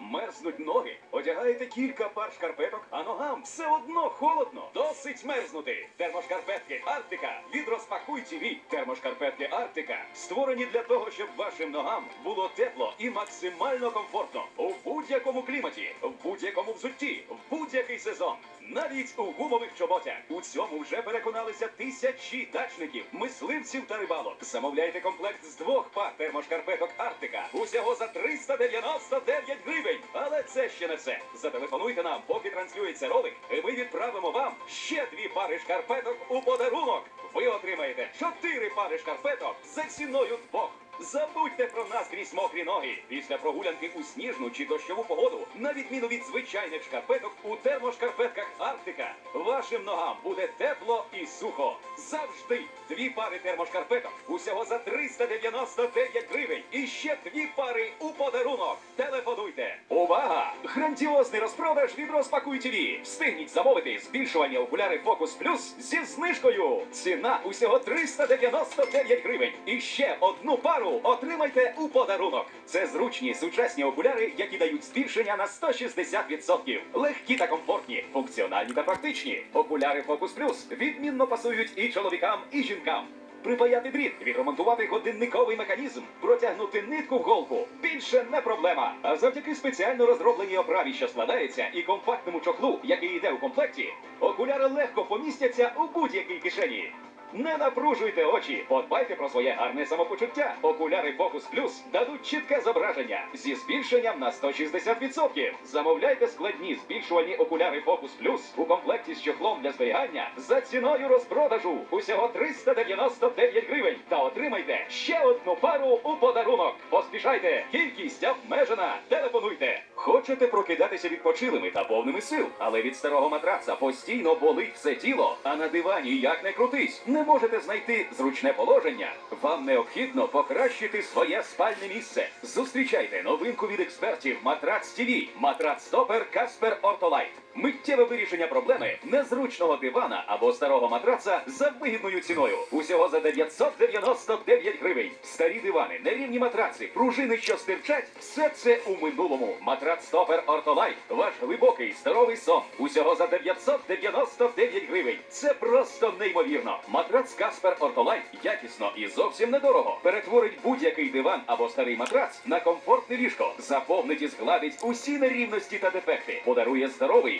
Мерзнуть ноги, одягаєте кілька пар шкарпеток, а ногам все одно холодно. Досить мерзнути. Термошкарпетки Арктика від розпакуй. Термошкарпетки Арктика створені для того, щоб вашим ногам було тепло і максимально комфортно у будь-якому кліматі, в будь-якому взутті, в будь-який сезон. Навіть у гумових чоботях. У цьому вже переконалися тисячі дачників, мисливців та рибалок. Замовляйте комплект з двох пар термошкарпеток Арктика. Усього за 399 гривень. Але це ще не все. Зателефонуйте нам, поки транслюється ролик, і ми відправимо вам ще дві пари шкарпеток у подарунок. Ви отримаєте чотири пари шкарпеток за ціною двох. Забудьте про нас крізь мокрі ноги після прогулянки у сніжну чи дощову погоду, на відміну від звичайних шкарпеток у термошкарпетках Арктика. Вашим ногам буде тепло і сухо. Завжди дві пари термошкарпеток усього за 399 гривень. І ще дві пари у подарунок. Телефонуйте. Увага! Грандіозний розпродаж від Розпакуй ТВ. Встигніть замовити збільшування окуляри Focus Plus зі знижкою. Ціна усього 399 гривень. І ще одну пару отримайте у подарунок. Це зручні сучасні окуляри, які дають збільшення на 160%. Легкі та комфортні, функціональні та практичні. Окуляри Focus Plus відмінно пасують і чоловікам, і жінкам. Припаяти дріт, відремонтувати годинниковий механізм, протягнути нитку в голку більше не проблема. А завдяки спеціально розробленій оправі, що складається, і компактному чохлу, який йде у комплекті, окуляри легко помістяться у будь-якій кишені. Не напружуйте очі, подбайте про своє гарне самопочуття. Окуляри Focus Plus дадуть чітке зображення зі збільшенням на 160%. Замовляйте складні збільшувальні окуляри Focus Plus у комплекті з чохлом для зберігання за ціною розпродажу усього 399 гривень. Та отримайте ще одну пару у подарунок. Поспішайте, кількість обмежена. Телефонуйте. Хочете прокидатися відпочилими та повними сил, але від старого матраца постійно болить все тіло, а на дивані як не крутись, Не можете знайти зручне положення? Вам необхідно покращити своє спальне місце. Зустрічайте новинку від експертів Матрац ТІВІ, Матрац Топер Каспер Ортолайт. Миттєве вирішення проблеми незручного дивана або старого матраца за вигідною ціною. Усього за 999 гривень. Старі дивани, нерівні матраци, пружини, що стирчать, все це у минулому. Матрац Стопер Ортолайт. Ваш глибокий здоровий сон. Усього за 999 гривень. Це просто неймовірно. Матрац Каспер Ортолайт якісно і зовсім недорого. Перетворить будь-який диван або старий матрац на комфортне ліжко. Заповнить і згладить усі нерівності та дефекти. Подарує здоровий,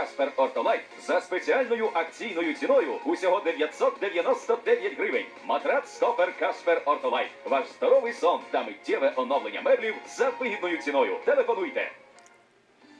Каспер Ортолайт за спеціальною акційною ціною усього 999 гривень. Матрац стопер Каспер Ортолайт. Ваш здоровий сон та миттєве оновлення меблів за вигідною ціною. Телефонуйте.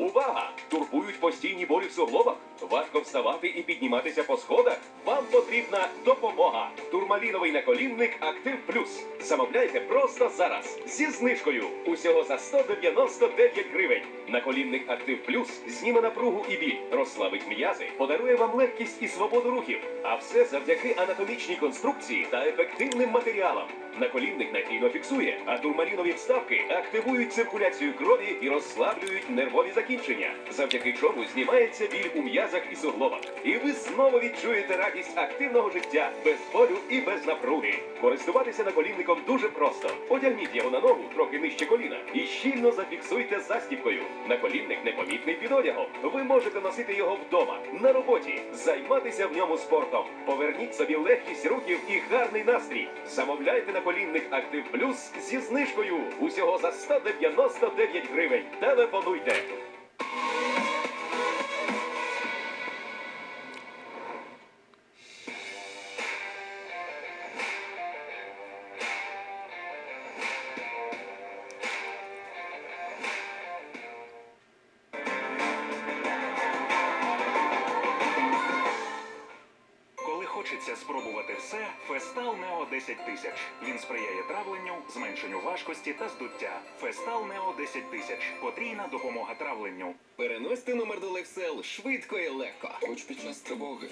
Увага! Турбують постійні болі в суглобах? Важко вставати і підніматися по сходах? Вам потрібна допомога. Турмаліновий наколінник Актив Плюс. Замовляйте просто зараз зі знижкою. Усього за 199 гривень. Наколінник Актив Плюс зніме напругу і біль, розслабить м'язи, подарує вам легкість і свободу рухів. А все завдяки анатомічній конструкції та ефективним матеріалам. Наколінник надійно фіксує, а турмалінові вставки активують циркуляцію крові і розслаблюють нервові закінчення, завдяки чому знімається біль у м'язах і суглобах. І ви знову відчуєте радість активного життя без болю і без напруги. Користуватися наколінником дуже просто. Одягніть його на ногу трохи нижче коліна і щільно зафіксуйте застібкою. Наколінник непомітний під одягом. Ви можете носити його вдома, на роботі, займатися в ньому спортом. Поверніть собі легкість рухів і гарний настрій. Замовляйте наколінник Актив Плюс зі знижкою усього за 199 гривень. Телефонуйте. Thank you. Коли спробувати все, Фестал Нео 10 тисяч. Він сприяє травленню, зменшенню важкості та здуття. Фестал Нео 10 тисяч. Потрійна допомога травленню. Переносьте номер до Лексел швидко і легко. Хоч під час тривоги.